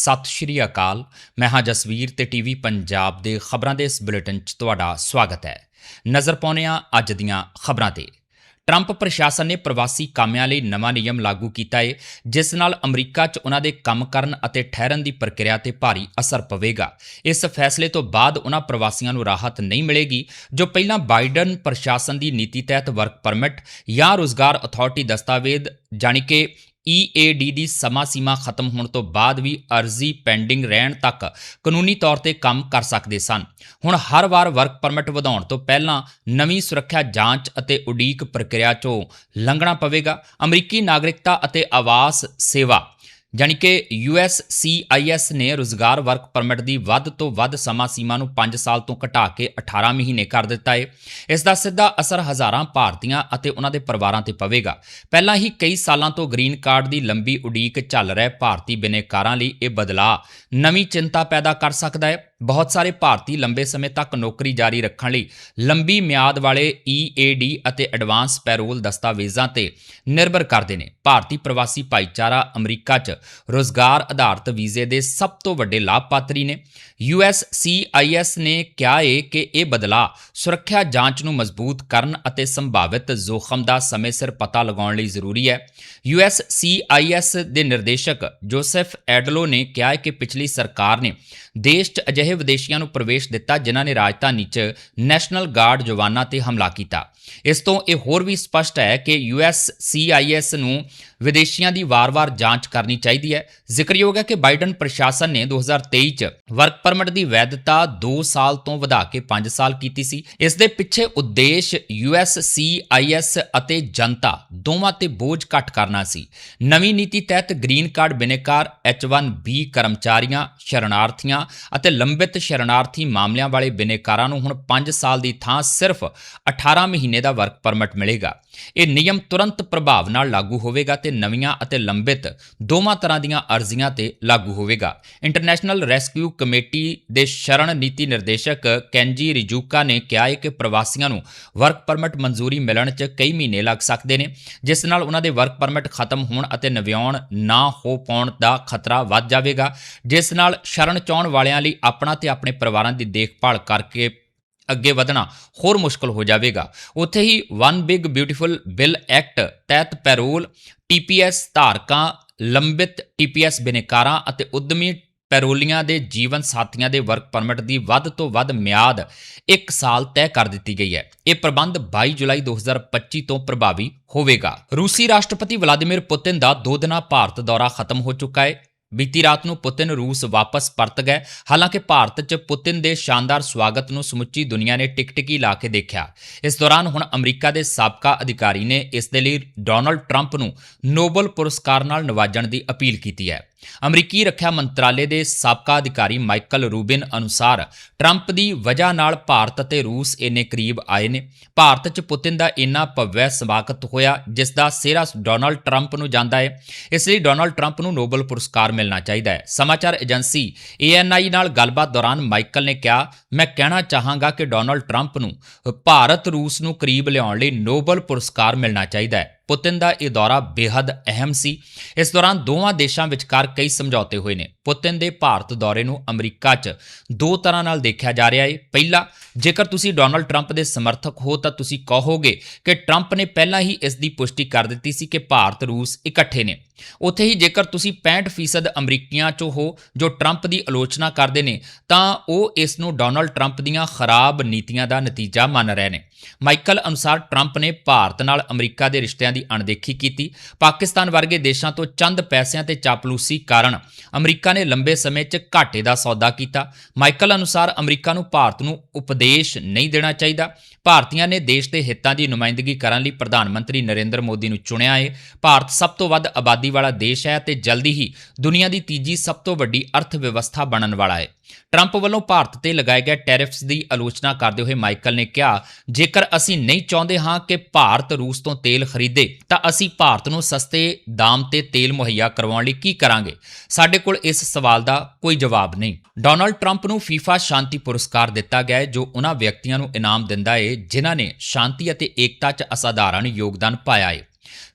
ਸਤਿ ਸ਼੍ਰੀ ਅਕਾਲ। ਮੈਂ ਹਾਂ ਜਸਵੀਰ ਤੇ ਟੀਵੀ ਪੰਜਾਬ ਦੇ ਖਬਰਾਂ ਦੇ ਇਸ ਬੁਲੇਟਿਨ 'ਚ ਤੁਹਾਡਾ ਸਵਾਗਤ ਹੈ। ਨਜ਼ਰ ਪਾਉਂਦੇ ਹਾਂ ਅੱਜ ਦੀਆਂ ਖਬਰਾਂ ਤੇ। ਟਰੰਪ ਪ੍ਰਸ਼ਾਸਨ ਨੇ ਪ੍ਰਵਾਸੀ ਕਾਮਿਆਂ ਲਈ ਨਵਾਂ ਨਿਯਮ ਲਾਗੂ ਕੀਤਾ ਹੈ ਜਿਸ ਨਾਲ ਅਮਰੀਕਾ 'ਚ ਉਹਨਾਂ ਦੇ ਕੰਮ ਕਰਨ ਅਤੇ ਠਹਿਰਨ ਦੀ ਪ੍ਰਕਿਰਿਆ ਤੇ ਭਾਰੀ ਅਸਰ ਪਵੇਗਾ। ਇਸ ਫੈਸਲੇ ਤੋਂ ਬਾਅਦ ਉਹਨਾਂ ਪ੍ਰਵਾਸੀਆਂ ਨੂੰ ਰਾਹਤ ਨਹੀਂ ਮਿਲੇਗੀ, ਜੋ ਪਹਿਲਾਂ ਬਾਈਡਨ ਪ੍ਰਸ਼ਾਸਨ ਦੀ ਨੀਤੀ ਤਹਿਤ ਵਰਕ ਪਰਮਿਟ ਜਾਂ ਰੋਜ਼ਗਾਰ ਅਥਾਰਟੀ ਦਸਤਾਵੇਜ਼, ਜਾਣੀ ਕਿ EAD ਦੀ ਸਮਾਂ ਸੀਮਾ ਖਤਮ ਹੋਣ ਤੋਂ ਬਾਅਦ ਵੀ ਅਰਜ਼ੀ ਪੈਂਡਿੰਗ ਰਹਿਣ ਤੱਕ ਕਾਨੂੰਨੀ ਤੌਰ ਤੇ ਕੰਮ ਕਰ ਸਕਦੇ ਸਨ। ਹੁਣ ਹਰ ਵਾਰ ਵਰਕ ਪਰਮਿਟ ਵਧਾਉਣ ਤੋਂ ਪਹਿਲਾਂ ਨਵੀਂ ਸੁਰੱਖਿਆ ਜਾਂਚ ਅਤੇ ਉਡੀਕ ਪ੍ਰਕਿਰਿਆ 'ਚੋਂ ਲੰਘਣਾ ਪਵੇਗਾ। ਅਮਰੀਕੀ ਨਾਗਰਿਕਤਾ ਅਤੇ ਆਵਾਸ ਸੇਵਾ ਜਾਣੀ ਕਿ USCIS ਨੇ ਰੋਜ਼ਗਾਰ ਵਰਕ ਪਰਮਿਟ ਦੀ ਵੱਧ ਤੋਂ ਵੱਧ ਸਮਾਂ ਸੀਮਾ ਨੂੰ 5 ਸਾਲ ਤੋਂ ਘਟਾ ਕੇ 18 ਮਹੀਨੇ ਕਰ ਦਿੱਤਾ ਹੈ ਇਸ ਦਾ ਸਿੱਧਾ ਅਸਰ ਹਜ਼ਾਰਾਂ ਭਾਰਤੀਆਂ ਅਤੇ ਉਹਨਾਂ ਦੇ ਪਰਿਵਾਰਾਂ ਤੇ ਪਵੇਗਾ। ਪਹਿਲਾਂ ਹੀ ਕਈ ਸਾਲਾਂ ਤੋਂ ਗ੍ਰੀਨ ਕਾਰਡ ਦੀ ਲੰਬੀ ਉਡੀਕ ਚੱਲ ਰਹੇ ਭਾਰਤੀ ਬਿਨੇਕਾਰਾਂ ਲਈ ਇਹ ਬਦਲਾਅ ਨਵੀਂ ਚਿੰਤਾ ਪੈਦਾ ਕਰ ਸਕਦਾ ਹੈ। ਬਹੁਤ ਸਾਰੇ ਭਾਰਤੀ ਲੰਬੇ ਸਮੇਂ ਤੱਕ ਨੌਕਰੀ ਜਾਰੀ ਰੱਖਣ ਲਈ ਲੰਬੀ ਮਿਆਦ ਵਾਲੇ EAD ਅਤੇ ਐਡਵਾਂਸ ਪੈਰੋਲ ਦਸਤਾਵੇਜ਼ਾਂ ਤੇ ਨਿਰਭਰ ਕਰਦੇ ਨੇ। ਭਾਰਤੀ ਪ੍ਰਵਾਸੀ ਭਾਈਚਾਰਾ ਅਮਰੀਕਾ 'ਚ ਰੋਜ਼ਗਾਰ ਆਧਾਰਿਤ ਵੀਜ਼ੇ ਦੇ ਸਭ ਤੋਂ ਵੱਡੇ ਲਾਭਪਾਤਰੀ ਨੇ। USCIS ਨੇ ਕਿਹਾ ਏ ਕਿ ਇਹ ਬਦਲਾਅ ਸੁਰੱਖਿਆ ਜਾਂਚ ਨੂੰ ਮਜ਼ਬੂਤ ਕਰਨ ਅਤੇ ਸੰਭਾਵਿਤ ਜ਼ੋਖਮ ਦਾ ਸਮੇਂ ਸਿਰ ਪਤਾ ਲਗਾਉਣ ਲਈ ਜ਼ਰੂਰੀ ਹੈ। USCIS ਦੇ ਨਿਰਦੇਸ਼ਕ ਜੋਸੈਫ ਐਡਲੋ ਨੇ ਕਿਹਾ ਕਿ ਪਿਛਲੀ ਸਰਕਾਰ ਨੇ ਦੇਸ਼ 'ਚ ਅਜਿਹੇ ਵਿਦੇਸ਼ੀਆਂ ਨੂੰ ਪ੍ਰਵੇਸ਼ ਦਿੱਤਾ, ਜਿਨ੍ਹਾਂ ਨੇ ਰਾਜਧਾਨੀ 'ਚ ਨੈਸ਼ਨਲ ਗਾਰਡ ਜਵਾਨਾਂ ਤੇ ਹਮਲਾ ਕੀਤਾ। ਇਸ ਤੋਂ ਇਹ ਹੋਰ ਵੀ ਸਪਸ਼ਟ ਹੈ ਕਿ USCIS ਨੂੰ ਵਿਦੇਸ਼ੀਆਂ ਦੀ ਵਾਰ-ਵਾਰ ਜਾਂਚ ਕਰਨੀ ਚਾਹੀਦੀ ਹੈ। ਜ਼ਿਕਰਯੋਗ ਹੈ ਕਿ ਬਾਈਡਨ ਪ੍ਰਸ਼ਾਸਨ ਨੇ 2023 'ਚ ਵਰਕ ਪਰਮਿਟ ਦੀ ਵੈਧਤਾ 2 ਸਾਲ ਤੋਂ ਵਧਾ ਕੇ 5 ਸਾਲ ਕੀਤੀ ਸੀ। ਇਸ ਦੇ ਪਿੱਛੇ ਉਦੇਸ਼ USCIS ਅਤੇ ਜਨਤਾ ਦੋਵਾਂ ਤੇ ਬੋਝ ਘੱਟ ਕਰਨਾ ਸੀ। ਨਵੀਂ ਨੀਤੀ ਤਹਿਤ ਗ੍ਰੀਨ ਕਾਰਡ ਬਿਨੇਕਾਰ H1B ਕਰਮਚਾਰੀਆਂ, ਸ਼ਰਨਾਰਥੀਆਂ ਅਤੇ ਲੰਬਿਤ ਸ਼ਰਨਾਰਥੀ ਮਾਮਲਿਆਂ ਵਾਲੇ ਬਿਨੇਕਾਰਾਂ ਨੂੰ ਹੁਣ 5 ਸਾਲ ਦੀ ਥਾਂ ਸਿਰਫ 18 ਮਹੀਨੇ ਦਾ ਵਰਕ ਪਰਮਿਟ ਮਿਲੇਗਾ। ਇਹ ਨਿਯਮ ਤੁਰੰਤ ਪ੍ਰਭਾਵ ਨਾਲ ਲਾਗੂ ਹੋਵੇਗਾ ਤੇ ਨਵੀਆਂ ਅਤੇ ਲੰਬਿਤ ਦੋਵਾਂ ਤਰ੍ਹਾਂ ਦੀਆਂ ਅਰਜ਼ੀਆਂ ਤੇ ਲਾਗੂ ਹੋਵੇਗਾ। ਇੰਟਰਨੈਸ਼ਨਲ ਰੈਸਕਿਊ ਕਮੇਟੀ ਦੇ ਸ਼ਰਣ ਨੀਤੀ ਨਿਰਦੇਸ਼ਕ ਕੈਂਜੀ ਰਿਜੂਕਾ ਨੇ ਕਿਹਾ ਹੈ ਕਿ ਪ੍ਰਵਾਸੀਆਂ ਨੂੰ ਵਰਕ ਪਰਮਿਟ ਮਨਜ਼ੂਰੀ ਮਿਲਣ 'ਚ ਕਈ ਮਹੀਨੇ ਲੱਗ ਸਕਦੇ ਨੇ, ਜਿਸ ਨਾਲ ਉਹਨਾਂ ਦੇ ਵਰਕ ਪਰਮਿਟ ਖਤਮ ਹੋਣ ਅਤੇ ਨਵਿਆਉਣ ਨਾ ਹੋ ਪਾਉਣ ਦਾ ਖਤਰਾ ਵੱਧ ਜਾਵੇਗਾ, ਜਿਸ ਨਾਲ ਸ਼ਰਣ ਚਾਉਣ ਵਾਲਿਆਂ ਲਈ ਆਪਣਾ ਤੇ ਆਪਣੇ ਪਰਿਵਾਰਾਂ ਦੀ ਦੇਖਭਾਲ ਕਰਕੇ ਅੱਗੇ ਵਧਣਾ ਹੋਰ ਮੁਸ਼ਕਲ ਹੋ ਜਾਵੇਗਾ। ਉੱਥੇ ਹੀ one big beautiful bill act ਤਹਿਤ ਪੈਰੋਲ ਟੀਪੀਐਸ ਧਾਰਕਾਂ, ਲੰਬਿਤ ਟੀਪੀਐਸ ਬਿਨੇਕਾਰਾਂ ਅਤੇ ਉਦਮੀ ਪੈਰੋਲੀਆਂ ਦੇ ਜੀਵਨ ਸਾਥੀਆਂ ਦੇ ਵਰਕ ਪਰਮਿਟ ਦੀ ਵੱਧ ਤੋਂ ਵੱਧ ਮਿਆਦ 1 ਸਾਲ ਤੈਅ ਕਰ ਦਿੱਤੀ ਗਈ ਹੈ। ਇਹ ਪ੍ਰਬੰਧ 22 ਜੁਲਾਈ 2025 ਤੋਂ ਪ੍ਰਭਾਵੀ ਹੋਵੇਗਾ। ਰੂਸੀ ਰਾਸ਼ਟਰਪਤੀ ਵਲਾਦੀਮੀਰ ਪੁਤਿਨ ਦਾ ਦੋ ਦਿਨਾਂ ਭਾਰਤ ਦੌਰਾ ਖਤਮ ਹੋ ਚੁੱਕਾ ਹੈ। ਬੀਤੀ ਰਾਤ ਨੂੰ ਪੁਤਿਨ ਰੂਸ ਵਾਪਸ ਪਰਤ ਗਏ। ਹਾਲਾਂਕਿ ਭਾਰਤ 'ਚ ਪੁਤਿਨ ਦੇ ਸ਼ਾਨਦਾਰ ਸਵਾਗਤ ਨੂੰ ਸਮੁੱਚੀ ਦੁਨੀਆ ਨੇ ਟਿਕਟਿਕੀ ਲਾ ਕੇ ਦੇਖਿਆ। ਇਸ ਦੌਰਾਨ ਹੁਣ ਅਮਰੀਕਾ ਦੇ ਸਾਬਕਾ ਅਧਿਕਾਰੀ ਨੇ ਇਸ ਦੇ ਲਈ ਡੋਨਲਡ ਟਰੰਪ ਨੂੰ ਨੋਬਲ ਪੁਰਸਕਾਰ ਨਾਲ ਨਵਾਜਣ ਦੀ ਅਪੀਲ ਕੀਤੀ ਹੈ। ਅਮਰੀਕੀ ਰੱਖਿਆ ਮੰਤਰਾਲੇ ਦੇ ਸਾਬਕਾ ਅਧਿਕਾਰੀ ਮਾਈਕਲ ਰੂਬਿਨ ਅਨੁਸਾਰ ਟਰੰਪ ਦੀ ਵਜ੍ਹਾ ਨਾਲ ਭਾਰਤ ਅਤੇ ਰੂਸ ਇੰਨੇ ਕਰੀਬ ਆਏ ਨੇ। ਭਾਰਤ 'ਚ ਪੁਤਿਨ ਦਾ ਇੰਨਾ ਭਵਯ ਸਵਾਗਤ ਹੋਇਆ, ਜਿਸ ਦਾ ਸਿਹਰਾ ਡੋਨਲਡ ਟਰੰਪ ਨੂੰ ਜਾਂਦਾ ਹੈ ਇਸ ਲਈ ਡੋਨਲਡ ਟਰੰਪ ਨੂੰ ਨੋਬਲ ਪੁਰਸਕਾਰ ਮਿਲਣਾ ਚਾਹੀਦਾ ਹੈ। ਸਮਾਚਾਰ ਏਜੰਸੀ ANI ਨਾਲ ਗੱਲਬਾਤ ਦੌਰਾਨ ਮਾਈਕਲ ਨੇ ਕਿਹਾ, ਮੈਂ ਕਹਿਣਾ ਚਾਹਾਂਗਾ ਕਿ ਡੋਨਲਡ ਟਰੰਪ ਨੂੰ ਭਾਰਤ ਰੂਸ ਨੂੰ ਕਰੀਬ ਲਿਆਉਣ ਲਈ ਨੋਬਲ ਪੁਰਸਕਾਰ ਮਿਲਣਾ ਚਾਹੀਦਾ ਹੈ। ਪੁਤਿਨ ਦਾ ਇਹ ਦੌਰਾ ਬੇहद ਅਹਿਮ ਸੀ। ਇਸ ਦੌਰਾਨ ਦੋਵਾਂ ਦੇਸ਼ਾਂ ਵਿਚਕਾਰ ਕਈ ਸਮਝੌਤੇ ਹੋਏ ਨੇ। ਪੁਤਿਨ ਦੇ ਭਾਰਤ ਦੌਰੇ ਨੂੰ ਅਮਰੀਕਾ 'ਚ ਦੋ ਤਰ੍ਹਾਂ ਨਾਲ ਦੇਖਿਆ ਜਾ ਰਿਹਾ ਹੈ ਪਹਿਲਾ, ਜੇਕਰ ਤੁਸੀਂ ਡੋਨਲਡ ਟਰੰਪ ਦੇ ਸਮਰਥਕ ਹੋ ਤਾਂ ਤੁਸੀਂ ਕਹੋਗੇ ਕਿ ਟਰੰਪ ਨੇ ਪਹਿਲਾਂ ਹੀ ਇਸ ਦੀ ਪੁਸ਼ਟੀ ਕਰ ਦਿੱਤੀ ਸੀ ਕਿ ਭਾਰਤ ਰੂਸ ਇਕੱਠੇ ਨੇ। ਉੱਥੇ ਹੀ ਜੇਕਰ ਤੁਸੀਂ 65% ਅਮਰੀਕੀਆਂ 'ਚੋਂ ਹੋ, ਜੋ ਟਰੰਪ ਦੀ ਆਲੋਚਨਾ ਕਰਦੇ ਨੇ, ਤਾਂ ਉਹ ਇਸ ਨੂੰ ਡੋਨਲਡ ਟਰੰਪ ਦੀਆਂ ਖਰਾਬ ਨੀਤੀਆਂ ਦਾ ਨਤੀਜਾ ਮੰਨ ਰਹੇ ਨੇ। ਮਾਈਕਲ ਅਨੁਸਾਰ ਟਰੰਪ ਨੇ ਭਾਰਤ ਨਾਲ ਅਮਰੀਕਾ ਦੇ ਰਿਸ਼ਤਿਆਂ ਦੀ ਅਣਦੇਖੀ ਕੀਤੀ। ਪਾਕਿਸਤਾਨ ਵਰਗੇ ਦੇਸ਼ਾਂ ਤੋਂ ਚੰਦ ਪੈਸਿਆਂ ਤੇ ਚਾਪਲੂਸੀ ਕਾਰਨ ਅਮਰੀਕਾ ਨੇ ਲੰਬੇ ਸਮੇਂ 'ਚ ਘਾਟੇ ਦਾ ਸੌਦਾ ਕੀਤਾ। ਮਾਈਕਲ ਅਨੁਸਾਰ ਅਮਰੀਕਾ ਨੂੰ ਭਾਰਤ ਨੂੰ ਉਪਦੇਸ਼ ਨਹੀਂ ਦੇਣਾ ਚਾਹੀਦਾ। ਭਾਰਤੀਆਂ ਨੇ ਦੇਸ਼ ਦੇ ਹਿੱਤਾਂ ਦੀ ਨੁਮਾਇੰਦਗੀ ਕਰਨ ਲਈ ਪ੍ਰਧਾਨ ਮੰਤਰੀ ਨਰਿੰਦਰ ਮੋਦੀ ਨੂੰ ਚੁਣਿਆ ਹੈ ਭਾਰਤ ਸਭ ਤੋਂ ਵੱਧ ਆਬਾਦੀ ਵਾਲਾ ਦੇਸ਼ ਹੈ ਤੇ ਜਲਦੀ ਹੀ ਦੁਨੀਆ ਦੀ ਤੀਜੀ ਸਭ ਤੋਂ ਵੱਡੀ ਅਰਥ ਵਿਵਸਥਾ ਬਣਨ ਵਾਲਾ ਹੈ। ਟਰੰਪ ਵੱਲੋਂ ਭਾਰਤ ਤੇ ਲਗਾਏ ਗਏ ਟੈਰਿਫਸ ਦੀ ਆਲੋਚਨਾ ਕਰਦੇ ਹੋਏ ਮਾਈਕਲ ਨੇ ਕਿਹਾ, ਜੇਕਰ ਅਸੀਂ ਨਹੀਂ ਚਾਹੁੰਦੇ ਹਾਂ ਕਿ ਭਾਰਤ ਰੂਸ ਤੋਂ ਤੇਲ ਖਰੀਦੇ, ਤਾਂ ਅਸੀਂ ਭਾਰਤ ਨੂੰ ਸਸਤੇ ਦਾਮ ਤੇ ਤੇਲ ਮੁਹੱਈਆ ਕਰਵਾਉਣ ਲਈ ਕੀ ਕਰਾਂਗੇ? ਸਾਡੇ ਕੋਲ ਇਸ ਸਵਾਲ ਦਾ ਕੋਈ ਜਵਾਬ ਨਹੀਂ। ਡੋਨਲਡ ਟਰੰਪ ਨੂੰ ਫੀਫਾ ਸ਼ਾਂਤੀ ਪੁਰਸਕਾਰ ਦਿੱਤਾ ਗਿਆ ਹੈ, ਜੋ ਉਹਨਾਂ ਵਿਅਕਤੀਆਂ ਨੂੰ ਇਨਾਮ ਦਿੰਦਾ ਹੈ, ਜਿਨ੍ਹਾਂ ਨੇ ਸ਼ਾਂਤੀ ਅਤੇ ਏਕਤਾ 'ਚ ਅਸਾਧਾਰਨ ਯੋਗਦਾਨ ਪਾਇਆ ਹੈ।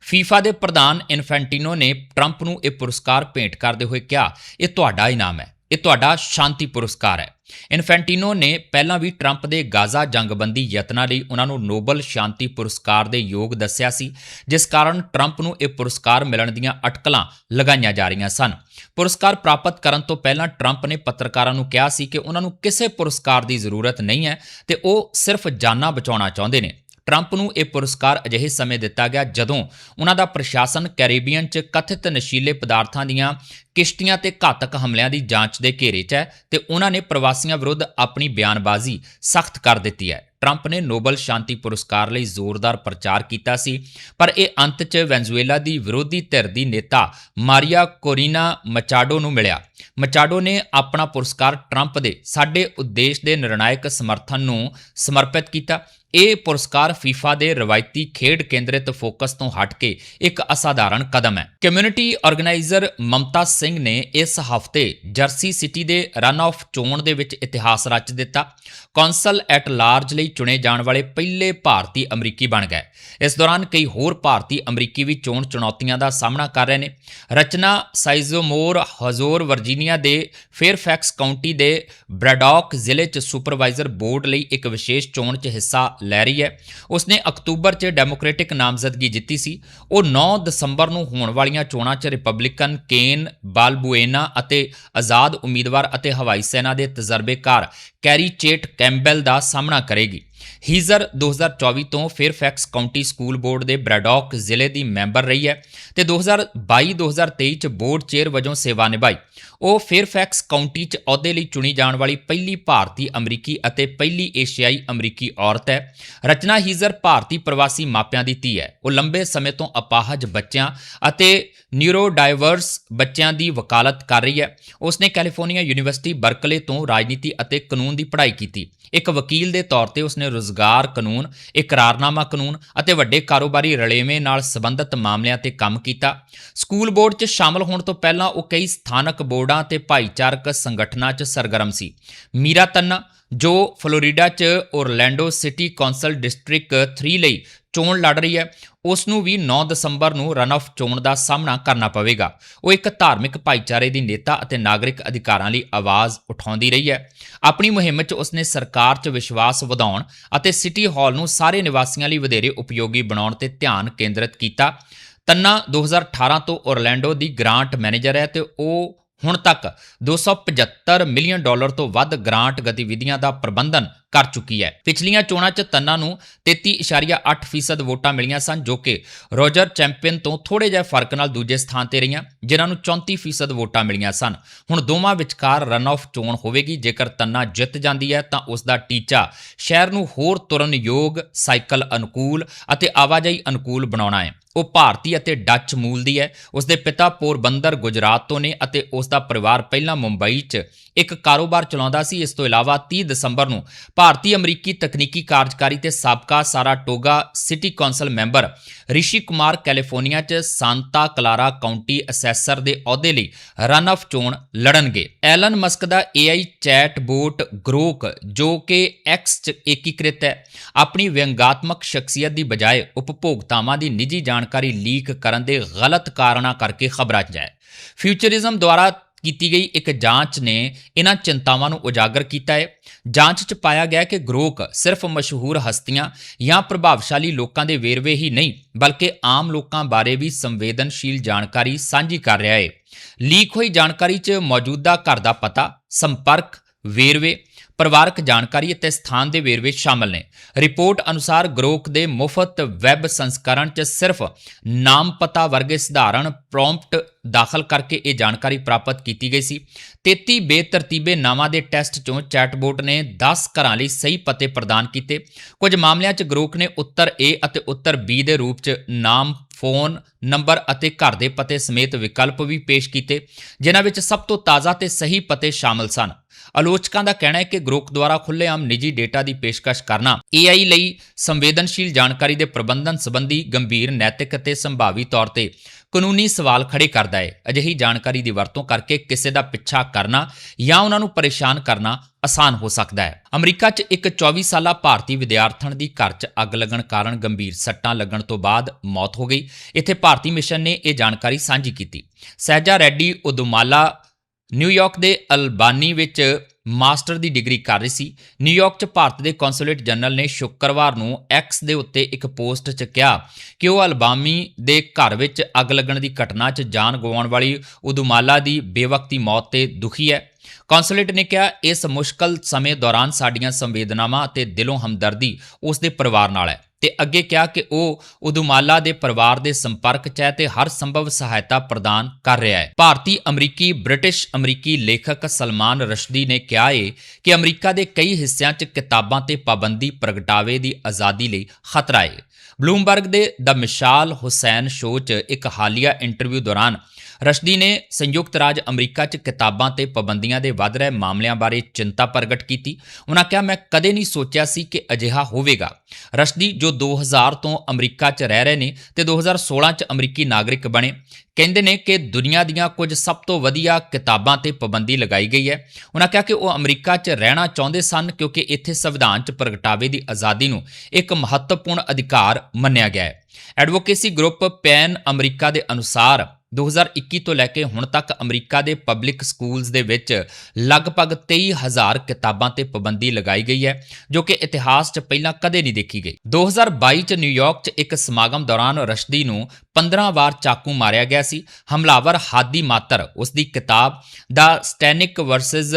ਫੀਫਾ ਦੇ ਪ੍ਰਧਾਨ ਇਨਫੈਂਟਿਨੋ ਨੇ ਟਰੰਪ ਨੂੰ ਇਹ ਪੁਰਸਕਾਰ ਭੇਂਟ ਕਰਦੇ ਹੋਏ ਕਿਹਾ, ਇਹ ਤੁਹਾਡਾ ਇਨਾਮ ਹੈ, ਇਹ ਤੁਹਾਡਾ ਸ਼ਾਂਤੀ ਪੁਰਸਕਾਰ ਹੈ। ਇਨਫੈਂਟਿਨੋ ਨੇ ਪਹਿਲਾਂ ਵੀ ਟਰੰਪ ਦੇ ਗਾਜ਼ਾ ਜੰਗਬੰਦੀ ਯਤਨਾਂ ਲਈ ਉਹਨਾਂ ਨੂੰ ਨੋਬਲ ਸ਼ਾਂਤੀ ਪੁਰਸਕਾਰ ਦੇ ਯੋਗ ਦੱਸਿਆ ਸੀ, ਜਿਸ ਕਾਰਨ ਟਰੰਪ ਨੂੰ ਇਹ ਪੁਰਸਕਾਰ ਮਿਲਣ ਦੀਆਂ ਅਟਕਲਾਂ ਲਗਾਈਆਂ ਜਾ ਰਹੀਆਂ ਸਨ। ਪੁਰਸਕਾਰ ਪ੍ਰਾਪਤ ਕਰਨ ਤੋਂ ਪਹਿਲਾਂ ਟਰੰਪ ਨੇ ਪੱਤਰਕਾਰਾਂ ਨੂੰ ਕਿਹਾ ਸੀ ਕਿ ਉਹਨਾਂ ਨੂੰ ਕਿਸੇ ਪੁਰਸਕਾਰ ਦੀ ਜ਼ਰੂਰਤ ਨਹੀਂ ਹੈ ਤੇ ਉਹ ਸਿਰਫ ਜਾਨਾਂ ਬਚਾਉਣਾ ਚਾਹੁੰਦੇ ਨੇ। ਟਰੰਪ ਨੂੰ ਇਹ ਪੁਰਸਕਾਰ ਅਜਿਹੇ ਸਮੇਂ ਦਿੱਤਾ ਗਿਆ ਜਦੋਂ ਉਹਨਾਂ ਦਾ ਪ੍ਰਸ਼ਾਸਨ ਕੈਰੀਬੀਅਨ 'ਚ ਕਥਿਤ ਨਸ਼ੀਲੇ ਪਦਾਰਥਾਂ ਦੀਆਂ ਕਿਸ਼ਤੀਆਂ ਤੇ ਘਾਤਕ ਹਮਲਿਆਂ ਦੀ ਜਾਂਚ ਦੇ ਘੇਰੇ 'ਚ ਹੈ ਤੇ ਉਹਨਾਂ ਨੇ ਪ੍ਰਵਾਸੀਆਂ ਵਿਰੁੱਧ ਆਪਣੀ ਬਿਆਨਬਾਜ਼ੀ ਸਖਤ ਕਰ ਦਿੱਤੀ ਹੈ। ਟਰੰਪ ਨੇ ਨੋਬਲ ਸ਼ਾਂਤੀ ਪੁਰਸਕਾਰ ਲਈ ਜ਼ੋਰਦਾਰ ਪ੍ਰਚਾਰ ਕੀਤਾ ਸੀ, ਪਰ ਇਹ ਅੰਤ 'ਚ ਵੈਨਜ਼ੂਏਲਾ ਦੀ ਵਿਰੋਧੀ ਧਿਰ ਦੀ ਨੇਤਾ ਮਾਰੀਆ ਕੋਰੀਨਾ ਮਚਾਡੋ ਨੂੰ ਮਿਲਿਆ। ਮਚਾਡੋ ਨੇ ਆਪਣਾ ਪੁਰਸਕਾਰ ਟਰੰਪ ਦੇ ਸਾਡੇ ਉਦੇਸ਼ ਦੇ ਨਿਰਣਾਇਕ ਸਮਰਥਨ ਨੂੰ ਸਮਰਪਿਤ ਕੀਤਾ ਇਹ ਪੁਰਸਕਾਰ ਫੀਫਾ ਦੇ ਰਵਾਇਤੀ ਖੇਡ ਕੇਂਦਰਿਤ ਫੋਕਸ ਤੋਂ ਹਟ ਕੇ ਇੱਕ ਅਸਾਧਾਰਨ ਕਦਮ ਹੈ। ਕਮਿਊਨਿਟੀ ਆਰਗੇਨਾਈਜ਼ਰ ਮਮਤਾ ਸਿੰਘ ਨੇ ਇਸ ਹਫ਼ਤੇ ਜਰਸੀ ਸਿਟੀ ਦੇ ਰਨ ਆਫ ਚੋਣ ਦੇ ਵਿੱਚ ਇਤਿਹਾਸ ਰਚ ਦਿੱਤਾ। ਕੌਂਸਲ ਐਟ ਲਾਰਜ ਲਈ ਚੁਣੇ ਜਾਣ ਵਾਲੇ ਪਹਿਲੇ ਭਾਰਤੀ ਅਮਰੀਕੀ ਬਣ ਗਏ। ਇਸ ਦੌਰਾਨ ਕਈ ਹੋਰ ਭਾਰਤੀ ਅਮਰੀਕੀ ਵੀ ਚੋਣ ਚੁਣੌਤੀਆਂ ਦਾ ਸਾਹਮਣਾ ਕਰ ਰਹੇ ਨੇ। ਰਚਨਾ ਸਾਈਜ਼ੋਮੋਰ ਹਜ਼ੋਰ ਵਰਜੀਨੀਆ ਦੇ ਫੇਅਰਫੈਕਸ ਕਾਉਂਟੀ ਦੇ ਬ੍ਰੈਡੌਕ ਜ਼ਿਲ੍ਹੇ 'ਚ ਸੁਪਰਵਾਈਜ਼ਰ ਬੋਰਡ ਲਈ ਇੱਕ ਵਿਸ਼ੇਸ਼ ਚੋਣ 'ਚ ਹਿੱਸਾ ਲੈ ਰਹੀ ਹੈ। ਉਸਨੇ ਅਕਤੂਬਰ 'ਚ ਡੈਮੋਕ੍ਰੈਟਿਕ ਨਾਮਜ਼ਦਗੀ ਜਿੱਤੀ ਸੀ। ਉਹ 9 ਦਸੰਬਰ ਨੂੰ ਹੋਣ ਵਾਲੀਆਂ ਚੋਣਾਂ 'ਚ ਰਿਪਬਲਿਕਨ ਕੇਨ, ਬਾਲਬੂਏਨਾ ਅਤੇ ਆਜ਼ਾਦ ਉਮੀਦਵਾਰ ਅਤੇ ਹਵਾਈ ਸੈਨਾ ਦੇ ਤਜਰਬੇਕਾਰ ਕੈਰੀ ਚੇਟ ਕੈਂਬਲ ਦਾ ਸਾਹਮਣਾ ਕਰੇਗੀ। ਹੀਜ਼ਰ 2024 ਤੋਂ ਫੇਅਰਫੈਕਸ ਕਾਉਂਟੀ ਸਕੂਲ ਬੋਰਡ ਦੇ ਬ੍ਰੈਡੌਕ ਜ਼ਿਲ੍ਹੇ ਦੀ ਮੈਂਬਰ ਰਹੀ ਹੈ ਤੇ 2022-2023 ਚ ਬੋਰਡ ਚੇਅਰ ਵਜੋਂ ਸੇਵਾ ਨਿਭਾਈ। ਉਹ ਫੇਅਰਫੈਕਸ ਕਾਉਂਟੀ ਚ ਅਹੁਦੇ ਲਈ ਚੁਣੀ ਜਾਣ ਵਾਲੀ ਪਹਿਲੀ ਭਾਰਤੀ ਅਮਰੀਕੀ ਅਤੇ ਪਹਿਲੀ ਏਸ਼ੀਆਈ ਅਮਰੀਕੀ ਔਰਤ ਹੈ। ਰਚਨਾ ਹੀਜ਼ਰ ਭਾਰਤੀ ਪ੍ਰਵਾਸੀ ਮਾਪਿਆਂ ਦੀ ਧੀ ਹੈ। ਉਹ ਲੰਬੇ ਸਮੇਂ ਤੋਂ ਅਪਾਹਜ ਬੱਚਿਆਂ ਅਤੇ ਨਿਊਰੋਡਾਈਵਰਸ ਬੱਚਿਆਂ ਦੀ ਵਕਾਲਤ ਕਰ ਰਹੀ ਹੈ। ਉਸਨੇ ਕੈਲੀਫੋਰਨੀਆ ਯੂਨੀਵਰਸਿਟੀ ਬਰਕਲੇ ਤੋਂ ਰਾਜਨੀਤੀ ਅਤੇ ਕਾਨੂੰਨ ਦੀ ਪੜ੍ਹਾਈ ਕੀਤੀ। ਇੱਕ ਵਕੀਲ ਦੇ ਤੌਰ ਤੇ ਉਸਨੇ ਰੋਜ਼ਗਾਰ ਕਾਨੂੰਨ ਇਕਰਾਰਨਾਮਾ ਕਾਨੂੰਨ ਅਤੇ ਵੱਡੇ ਕਾਰੋਬਾਰੀ ਰਲੇਵੇਂ ਨਾਲ ਸੰਬੰਧਿਤ ਮਾਮਲਿਆਂ ਤੇ ਕੰਮ ਕੀਤਾ। ਸਕੂਲ ਬੋਰਡ 'ਚ ਸ਼ਾਮਲ ਹੋਣ ਤੋਂ ਪਹਿਲਾਂ ਉਹ ਕਈ ਸਥਾਨਕ ਬੋਰਡਾਂ ਤੇ ਭਾਈਚਾਰਕ ਸੰਗਠਨਾਂ 'ਚ ਸਰਗਰਮ ਸੀ। ਮੀਰਾ ਤੰਨਾ, ਜੋ ਫਲੋਰੀਡਾ 'ਚ ਓਰਲੈਂਡੋ ਸਿਟੀ ਕੌਂਸਲ ਡਿਸਟ੍ਰਿਕਟ 3 ਲਈ ਚੋਣ ਲੜ ਰਹੀ ਹੈ ਉਸ ਨੂੰ ਵੀ 9 ਦਸੰਬਰ ਨੂੰ ਰਨ ਆਫ ਚੋਣ ਦਾ ਸਾਹਮਣਾ ਕਰਨਾ ਪਵੇਗਾ। ਉਹ ਇੱਕ ਧਾਰਮਿਕ ਭਾਈਚਾਰੇ ਦੀ ਨੇਤਾ ਅਤੇ ਨਾਗਰਿਕ ਅਧਿਕਾਰਾਂ ਲਈ ਆਵਾਜ਼ ਉਠਾਉਂਦੀ ਰਹੀ ਹੈ। ਆਪਣੀ ਮੁਹਿੰਮ 'ਚ ਉਸਨੇ ਸਰਕਾਰ 'ਚ ਵਿਸ਼ਵਾਸ ਵਧਾਉਣ ਅਤੇ ਸਿਟੀ ਹਾਲ ਨੂੰ ਸਾਰੇ ਨਿਵਾਸੀਆਂ ਲਈ ਵਧੇਰੇ ਉਪਯੋਗੀ ਬਣਾਉਣ ਤੇ ਧਿਆਨ ਕੇਂਦਰਿਤ ਕੀਤਾ। ਤੰਨਾ 2018 ਤੋਂ ਓਰਲੈਂਡੋ ਦੀ ਗ੍ਰਾਂਟ ਮੈਨੇਜਰ ਹੈ ਤੇ ਉਹ ਹੁਣ ਤੱਕ 275 ਮਿਲੀਅਨ ਡਾਲਰ ਤੋਂ ਵੱਧ ਗ੍ਰਾਂਟ ਗਤੀਵਿਧੀਆਂ ਦਾ ਪ੍ਰਬੰਧਨ ਕਰ ਚੁੱਕੀ ਹੈ। ਪਿਛਲੀਆਂ ਚੋਣਾਂ 'ਚ ਤੰਨਾ ਨੂੰ 33.8% ਵੋਟਾਂ ਮਿਲੀਆਂ ਸਨ, ਜੋ ਕਿ ਰੋਜਰ ਚੈਂਪੀਅਨ ਤੋਂ ਥੋੜੇ ਜਿਹਾ ਫ਼ਰਕ ਨਾਲ ਦੂਜੇ ਸਥਾਨ ਤੇ ਰਹੀਆਂ, ਜਿਨ੍ਹਾਂ ਨੂੰ 34% ਵੋਟਾਂ ਮਿਲੀਆਂ ਸਨ। ਹੁਣ ਦੋਵਾਂ ਵਿਚਕਾਰ ਰਨ ਆਫ ਚੋਣ ਹੋਵੇਗੀ। ਜੇਕਰ ਤੰਨਾ ਜਿੱਤ ਜਾਂਦੀ ਹੈ, ਤਾਂ ਉਸ ਦਾ ਟੀਚਾ ਸ਼ਹਿਰ ਨੂੰ ਹੋਰ ਤੁਰਨ ਯੋਗ, ਸਾਈਕਲ ਅਨੁਕੂਲ ਅਤੇ ਆਵਾਜਾਈ ਅਨੁਕੂਲ ਬਣਾਉਣਾ ਹੈ। ਉਹ ਭਾਰਤੀ ਅਤੇ ਡੱਚ ਮੂਲ ਦੀ ਹੈ। ਉਸ ਦੇ ਪਿਤਾ ਪੋਰਬੰਦਰ ਗੁਜਰਾਤ ਤੋਂ ਨੇ ਅਤੇ ਉਸ ਦਾ ਪਰਿਵਾਰ ਪਹਿਲਾਂ ਮੁੰਬਈ 'ਚ ਇੱਕ ਕਾਰੋਬਾਰ ਚਲਾਉਂਦਾ ਸੀ। ਇਸ ਤੋਂ ਇਲਾਵਾ 30 ਦਸੰਬਰ ਨੂੰ ਭਾਰਤੀ ਅਮਰੀਕੀ ਤਕਨੀਕੀ ਕਾਰਜਕਾਰੀ ਤੇ ਸਾਬਕਾ Saratoga city council member Rishi Kumar California 'ਚ ਸਾਂਤਾ ਕਲਾਰਾ ਕਾਉਂਟੀ ਅਸੈਸਰ ਦੇ ਅਹੁਦੇ ਲਈ ਰਨ ਆਫ ਚੋਣ ਲੜਨਗੇ। ਐਲਨ ਮਸਕ ਦਾ AI ਚੈਟ ਬੋਟ ਗਰੋਕ, ਜੋ ਕਿ X 'ਚ ਏਕੀਕ੍ਰਿਤ ਹੈ, ਆਪਣੀ ਵਿਅੰਗਾਤਮਕ ਸ਼ਖਸੀਅਤ ਦੀ ਬਜਾਏ ਉਪਭੋਗਤਾਵਾਂ ਦੀ ਨਿੱਜੀ ਜਾਣਕਾਰੀ ਲੀਕ ਕਰਨ ਦੇ ਗਲਤ ਕਾਰਨਾਂ ਕਰਕੇ ਖਬਰਾਂ 'ਚ ਹੈ ਫਿਊਚਰਿਜ਼ਮ ਦੁਆਰਾ ਕੀਤੀ ਗਈ ਇੱਕ ਜਾਂਚ ਨੇ ਇਹਨਾਂ ਚਿੰਤਾਵਾਂ ਨੂੰ ਉਜਾਗਰ ਕੀਤਾ ਹੈ। ਜਾਂਚ 'ਚ ਪਾਇਆ ਗਿਆ ਕਿ ਗਰੋਕ ਸਿਰਫ ਮਸ਼ਹੂਰ ਹਸਤੀਆਂ ਜਾਂ ਪ੍ਰਭਾਵਸ਼ਾਲੀ ਲੋਕਾਂ ਦੇ ਵੇਰਵੇ ਹੀ ਨਹੀਂ, ਬਲਕਿ ਆਮ ਲੋਕਾਂ ਬਾਰੇ ਵੀ ਸੰਵੇਦਨਸ਼ੀਲ ਜਾਣਕਾਰੀ ਸਾਂਝੀ ਕਰ ਰਿਹਾ ਹੈ। ਲੀਕ ਹੋਈ ਜਾਣਕਾਰੀ 'ਚ ਮੌਜੂਦਾ ਘਰ ਦਾ ਪਤਾ, ਸੰਪਰਕ, ਵੇਰਵੇ ਪਰਿਵਾਰਕ ਜਾਣਕਾਰੀ ਅਤੇ ਸਥਾਨ ਦੇ ਵੇਰਵੇ ਸ਼ਾਮਲ ਨੇ। ਰਿਪੋਰਟ ਅਨੁਸਾਰ ਗਰੋਕ ਦੇ ਮੁਫਤ ਵੈਬ ਸੰਸਕਰਣ 'ਚ ਸਿਰਫ ਨਾਮ ਪਤਾ ਵਰਗੇ ਸਧਾਰਨ ਪ੍ਰੌਂਪਟ ਦਾਖਲ ਕਰਕੇ ਇਹ ਜਾਣਕਾਰੀ ਪ੍ਰਾਪਤ ਕੀਤੀ ਗਈ ਸੀ। 33 ਬੇਤਰਤੀਬੇ ਨਾਵਾਂ ਦੇ ਟੈਸਟ 'ਚੋਂ ਚੈਟਬੋਟ ਨੇ 10 ਘਰਾਂ ਲਈ ਸਹੀ ਪਤੇ ਪ੍ਰਦਾਨ ਕੀਤੇ। ਕੁਝ ਮਾਮਲਿਆਂ 'ਚ ਗਰੋਕ ਨੇ ਉੱਤਰ A ਅਤੇ ਉੱਤਰ B ਦੇ ਰੂਪ 'ਚ ਨਾਮ, ਫੋਨ ਨੰਬਰ ਅਤੇ ਘਰ ਦੇ ਪਤੇ ਸਮੇਤ ਵਿਕਲਪ ਵੀ ਪੇਸ਼ ਕੀਤੇ, ਜਿਨ੍ਹਾਂ ਵਿੱਚ ਸਭ ਤੋਂ ਤਾਜ਼ਾ ਤੇ ਸਹੀ ਪਤੇ ਸ਼ਾਮਲ ਸਨ। ਆਲੋਚਕਾਂ ਦਾ ਕਹਿਣਾ ਹੈ ਕਿ ਗਰੋਕ ਦੁਆਰਾ ਖੁੱਲ੍ਹੇਆਮ ਨਿੱਜੀ ਡੇਟਾ ਦੀ ਪੇਸ਼ਕਸ਼ ਕਰਨਾ AI ਲਈ ਸੰਵੇਦਨਸ਼ੀਲ ਜਾਣਕਾਰੀ ਦੇ ਪ੍ਰਬੰਧਨ ਸੰਬੰਧੀ ਗੰਭੀਰ, ਨੈਤਿਕ ਅਤੇ ਸੰਭਾਵੀ ਤੌਰ ਤੇ ਕਾਨੂੰਨੀ ਸਵਾਲ ਖੜੇ ਕਰਦਾ ਹੈ। ਅਜਿਹੀ ਜਾਣਕਾਰੀ ਦੀ ਵਰਤੋਂ ਕਰਕੇ ਕਿਸੇ ਦਾ ਪਿੱਛਾ ਕਰਨਾ ਜਾਂ ਉਹਨਾਂ ਨੂੰ ਪਰੇਸ਼ਾਨ ਕਰਨਾ ਆਸਾਨ ਹੋ ਸਕਦਾ ਹੈ। ਅਮਰੀਕਾ 'ਚ ਇੱਕ 24 ਸਾਲਾ ਭਾਰਤੀ ਵਿਦਿਆਰਥਣ ਦੀ ਘਰ 'ਚ ਅੱਗ ਲੱਗਣ ਕਾਰਨ ਗੰਭੀਰ ਸੱਟਾਂ ਲੱਗਣ ਤੋਂ ਬਾਅਦ ਮੌਤ ਹੋ ਗਈ। ਇੱਥੇ ਭਾਰਤੀ ਮਿਸ਼ਨ ਨੇ ਇਹ ਜਾਣਕਾਰੀ ਸਾਂਝੀ ਕੀਤੀ। ਸਹਿਜਾ ਰੈੱਡੀ ਉਦੁਮਾਲਾ ਨਿਊਯਾਰਕ ਦੇ ਅਲਬਾਨੀ ਵਿੱਚ ਮਾਸਟਰ ਦੀ ਡਿਗਰੀ ਕਰ ਰਹੀ ਸੀ। ਨਿਊਯਾਰਕ 'ਚ ਭਾਰਤ ਦੇ ਕੌਂਸੂਲੇਟ ਜਨਰਲ ਨੇ ਸ਼ੁੱਕਰਵਾਰ ਨੂੰ ਐਕਸ ਦੇ ਉੱਤੇ ਇੱਕ ਪੋਸਟ 'ਚ ਕਿਹਾ ਕਿ ਉਹ ਅਲਬਾਮੀ ਦੇ ਘਰ ਵਿੱਚ ਅੱਗ ਲੱਗਣ ਦੀ ਘਟਨਾ 'ਚ ਜਾਨ ਗਵਾਉਣ ਵਾਲੀ ਉਦੁਮਾਲਾ ਦੀ ਬੇਵਕਤੀ ਮੌਤ ਤੇ ਦੁਖੀ ਹੈ। ਕੌਂਸੂਲੇਟ ਨੇ ਕਿਹਾ, ਇਸ ਮੁਸ਼ਕਲ ਸਮੇਂ ਦੌਰਾਨ ਸਾਡੀਆਂ ਸੰਵੇਦਨਾਵਾਂ ਅਤੇ ਦਿਲੋਂ ਹਮਦਰਦੀ ਉਸ ਦੇ ਪਰਿਵਾਰ ਨਾਲ ਹੈ। ਤੇ ਅੱਗੇ ਕਿਹਾ ਕਿ ਉਹ ਉਦੁਮਾਲਾ ਦੇ ਪਰਿਵਾਰ ਦੇ ਸੰਪਰਕ 'ਚ ਹੈ ਤੇ ਹਰ ਸੰਭਵ ਸਹਾਇਤਾ ਪ੍ਰਦਾਨ ਕਰ ਰਿਹਾ ਹੈ। ਭਾਰਤੀ ਅਮਰੀਕੀ, ਬ੍ਰਿਟਿਸ਼ ਅਮਰੀਕੀ ਲੇਖਕ ਸਲਮਾਨ ਰਸ਼ਦੀ ਨੇ ਕਿਹਾ ਏ ਕਿ ਅਮਰੀਕਾ ਦੇ ਕਈ ਹਿੱਸਿਆਂ 'ਚ ਕਿਤਾਬਾਂ ਤੇ ਪਾਬੰਦੀ ਪ੍ਰਗਟਾਵੇ ਦੀ ਆਜ਼ਾਦੀ ਲਈ ਖਤਰਾ ਏ। ਬਲੂਮਬਰਗ ਦੇ ਦ ਮਿਸ਼ਾਲ ਹੁਸੈਨ ਸ਼ੋਅ 'ਚ ਇੱਕ ਹਾਲੀਆ ਇੰਟਰਵਿਊ ਦੌਰਾਨ ਰਸ਼ਦੀ ਨੇ ਸੰਯੁਕਤ ਰਾਜ ਅਮਰੀਕਾ 'ਚ ਕਿਤਾਬਾਂ ਤੇ ਪਾਬੰਦੀਆਂ ਦੇ ਵੱਧ ਰਹੇ ਮਾਮਲਿਆਂ ਬਾਰੇ ਚਿੰਤਾ ਪ੍ਰਗਟ ਕੀਤੀ। ਉਹਨਾਂ ਕਿਹਾ, ਮੈਂ ਕਦੇ ਨਹੀਂ ਸੋਚਿਆ ਸੀ ਕਿ ਅਜਿਹਾ ਹੋਵੇਗਾ। ਰਸ਼ਦੀ ਜੋ 2000 ਤੋਂ ਅਮਰੀਕਾ 'ਚ ਰਹਿ ਰਹੇ ਨੇ ਤੇ 2016 'ਚ ਅਮਰੀਕੀ ਨਾਗਰਿਕ ਬਣੇ, ਕਹਿੰਦੇ ਨੇ ਕਿ ਦੁਨੀਆ ਦੀਆਂ ਕੁਝ ਸਭ ਤੋਂ ਵਧੀਆ ਕਿਤਾਬਾਂ ਤੇ ਪਾਬੰਦੀ ਲਗਾਈ ਗਈ ਹੈ। ਉਹਨਾਂ ਕਿਹਾ ਕਿ ਉਹ ਅਮਰੀਕਾ 'ਚ ਰਹਿਣਾ ਚਾਹੁੰਦੇ ਸਨ ਕਿਉਂਕਿ ਇੱਥੇ ਸੰਵਿਧਾਨ 'ਚ ਪ੍ਰਗਟਾਵੇ ਦੀ ਆਜ਼ਾਦੀ ਨੂੰ ਇੱਕ ਮਹੱਤਵਪੂਰਨ ਅਧਿਕਾਰ ਮੰਨਿਆ ਗਿਆ ਹੈ। ਐਡਵੋਕੇਸੀ ਗਰੁੱਪ ਪੈਨ ਅਮਰੀਕਾ ਦੇ ਅਨੁਸਾਰ 2021 ਤੋਂ ਲੈ ਕੇ ਹੁਣ ਤੱਕ ਅਮਰੀਕਾ ਦੇ ਪਬਲਿਕ ਸਕੂਲਜ਼ ਦੇ ਵਿੱਚ ਲਗਭਗ 23000 ਕਿਤਾਬਾਂ ਤੇ ਪਾਬੰਦੀ ਲਗਾਈ ਗਈ ਹੈ, ਜੋ ਕਿ ਇਤਿਹਾਸ 'ਚ ਪਹਿਲਾਂ ਕਦੇ ਨਹੀਂ ਦੇਖੀ ਗਈ। 2022 'ਚ ਨਿਊਯਾਰਕ 'ਚ ਇੱਕ ਸਮਾਗਮ ਦੌਰਾਨ ਰਸ਼ਦੀ ਨੂੰ 15 ਵਾਰ ਚਾਕੂ ਮਾਰਿਆ ਗਿਆ ਸੀ। ਹਮਲਾਵਰ ਹਾਦੀ ਮਾਤਰ ਉਸ ਦੀ ਕਿਤਾਬ ਦਾ ਸਟੈਨਿਕ ਵਰਸਸ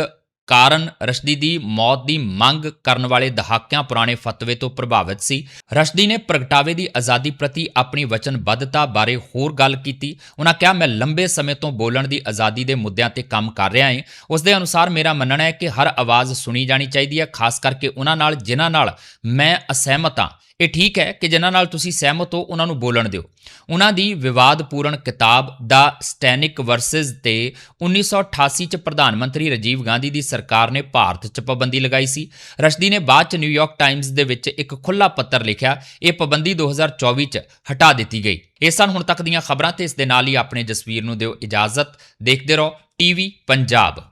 ਕਾਰਨ ਰਸ਼ਦੀ ਦੀ ਮੌਤ ਦੀ ਮੰਗ ਕਰਨ ਵਾਲੇ ਦਹਾਕਿਆਂ ਪੁਰਾਣੇ ਫਤਵੇ ਤੋਂ ਪ੍ਰਭਾਵਿਤ ਸੀ। ਰਸ਼ਦੀ ਨੇ ਪ੍ਰਗਟਾਵੇ ਦੀ ਆਜ਼ਾਦੀ ਪ੍ਰਤੀ ਆਪਣੀ ਵਚਨਬੱਧਤਾ ਬਾਰੇ ਹੋਰ ਗੱਲ ਕੀਤੀ। ਉਹਨਾਂ ਕਿਹਾ, ਮੈਂ ਲੰਬੇ ਸਮੇਂ ਤੋਂ ਬੋਲਣ ਦੀ ਆਜ਼ਾਦੀ ਦੇ ਮੁੱਦਿਆਂ ਤੇ ਕੰਮ ਕਰ ਰਿਹਾ ਹਾਂ ਉਸ ਦੇ ਅਨੁਸਾਰ ਮੇਰਾ ਮੰਨਣਾ ਹੈ ਕਿ ਹਰ ਆਵਾਜ਼ ਸੁਣੀ ਜਾਣੀ ਚਾਹੀਦੀ ਹੈ, ਖਾਸ ਕਰਕੇ ਉਹਨਾਂ ਨਾਲ, ਜਿਨ੍ਹਾਂ ਨਾਲ ਮੈਂ ਅਸਹਿਮਤ ਹਾਂ ਇਹ ਠੀਕ ਹੈ ਕਿ ਜਿਨ੍ਹਾਂ ਨਾਲ ਤੁਸੀਂ ਸਹਿਮਤ ਹੋ, ਉਹਨਾਂ ਨੂੰ ਬੋਲਣ ਦਿਓ। ਉਹਨਾਂ ਦੀ ਵਿਵਾਦਪੂਰਨ ਕਿਤਾਬ ਦਾ ਸਟੈਨਿਕ ਵਰਸਸ ਤੇ 1988 ਚ ਪ੍ਰਧਾਨ ਮੰਤਰੀ ਰਾਜੀਵ ਗਾਂਧੀ ਦੀ ਸਰਕਾਰ ਨੇ ਭਾਰਤ 'ਚ ਪਾਬੰਦੀ ਲਗਾਈ ਸੀ। ਰਸ਼ਦੀ ਨੇ ਬਾਅਦ 'ਚ ਨਿਊਯਾਰਕ ਟਾਈਮਜ਼ ਦੇ ਵਿੱਚ ਇੱਕ ਖੁੱਲਾ ਪੱਤਰ ਲਿਖਿਆ, ਇਹ ਪਾਬੰਦੀ 2024 'ਚ ਹਟਾ ਦਿੱਤੀ ਗਈ। ਇਹ ਸਨ ਹੁਣ ਤੱਕ ਦੀਆਂ ਖਬਰਾਂ ਤੇ ਇਸ ਦੇ ਨਾਲ ਹੀ ਆਪਣੇ ਜਸਵੀਰ ਨੂੰ ਦਿਓ ਇਜਾਜ਼ਤ। ਦੇਖਦੇ ਰਹੋ, ਟੀਵੀ ਪੰਜਾਬ।